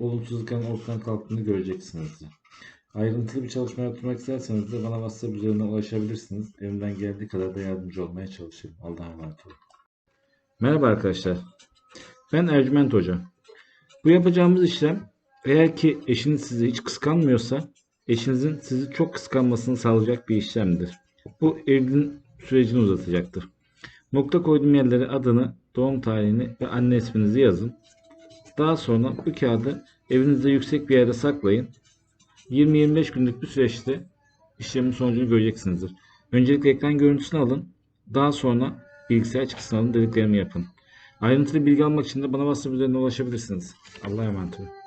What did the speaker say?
olumsuzlukların ortadan kalktığını göreceksinizdir. Ayrıntılı bir çalışma yaptırmak isterseniz de bana WhatsApp üzerinden ulaşabilirsiniz. Elimden geldiği kadar da yardımcı olmaya çalışırım. Allah'a emanet olun. Merhaba arkadaşlar. Ben Ercüment Hoca. Bu yapacağımız işlem eğer ki eşiniz sizi hiç kıskanmıyorsa eşinizin sizi çok kıskanmasını sağlayacak bir işlemdir. Bu evliliğin sürecini uzatacaktır. Nokta koyduğum yerlere adını, doğum tarihini ve anne isminizi yazın. Daha sonra bu kağıdı evinizde yüksek bir yere saklayın. 20-25 günlük bir süreçte işlemin sonucunu göreceksinizdir. Öncelikle ekran görüntüsünü alın. Daha sonra bilgisayar çıktısını alın dediklerimi yapın. Ayrıntılı bilgi almak için de bana WhatsApp üzerinden ulaşabilirsiniz. Allah'a emanet olun.